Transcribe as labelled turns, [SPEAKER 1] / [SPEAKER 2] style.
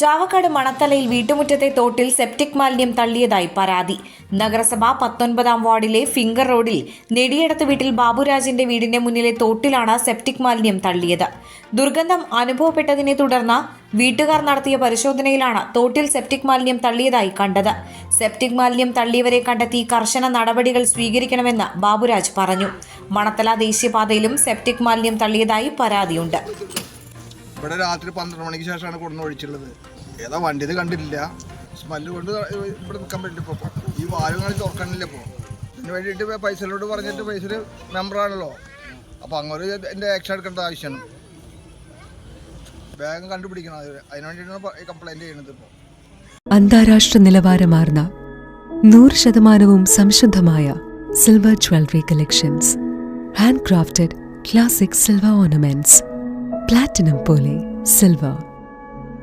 [SPEAKER 1] ചാവക്കാട് മണത്തലയിൽ വീട്ടുമുറ്റത്തെ തോട്ടിൽ സെപ്റ്റിക് മാലിന്യം തള്ളിയതായി പരാതി. നഗരസഭ പത്തൊൻപതാം വാർഡിലെ ഫിംഗർ റോഡിൽ നെടിയടത്ത് വീട്ടിൽ ബാബുരാജിന്റെ വീടിന്റെ മുന്നിലെ തോട്ടിലാണ് സെപ്റ്റിക് മാലിന്യം തള്ളിയത്. ദുർഗന്ധം അനുഭവപ്പെട്ടതിനെ തുടർന്ന് വീട്ടുകാർ നടത്തിയ പരിശോധനയിലാണ് തോട്ടിൽ സെപ്റ്റിക് മാലിന്യം തള്ളിയതായി കണ്ടത്. സെപ്റ്റിക് മാലിന്യം തള്ളിയവരെ കണ്ടെത്തി കർശന നടപടികൾ സ്വീകരിക്കണമെന്ന് ബാബുരാജ് പറഞ്ഞു. മണത്തല ദേശീയപാതയിലും സെപ്റ്റിക് മാലിന്യം തള്ളിയതായി പരാതിയുണ്ട്.
[SPEAKER 2] ഇവിടെ രാത്രി പന്ത്രണ്ട് മണിക്ക് ശേഷമാണ് കൊടുന്ന് ഒഴിച്ചുള്ളത് ഏതാ വണ്ടി ഇത് കണ്ടില്ല സ്മെല്ല് കൊണ്ട് ഇവിടെ നിൽക്കാൻ പറ്റില്ല ഇപ്പോൾ ഈ വായുകൾ തുറക്കണില്ല ഇപ്പോൾ ഇതിന് വേണ്ടിയിട്ട് പൈസയിലോട് പറഞ്ഞിട്ട് പൈസ മെമ്പറാണല്ലോ അപ്പോൾ അങ്ങനെ എന്റെ ആക്ഷൻ എടുക്കേണ്ട ആവശ്യമാണ്. വേഗം കണ്ടുപിടിക്കണം അത്. അതിന് വേണ്ടിയിട്ടാണ് കംപ്ലൈന്റ് ചെയ്യണത് ഇപ്പോൾ
[SPEAKER 3] അന്താരാഷ്ട്ര നിലവാരമാർന്ന നൂറ് ശതമാനവും സംശുദ്ധമായ silver jewellery collections handcrafted classic silver ornaments platinum പോലെ silver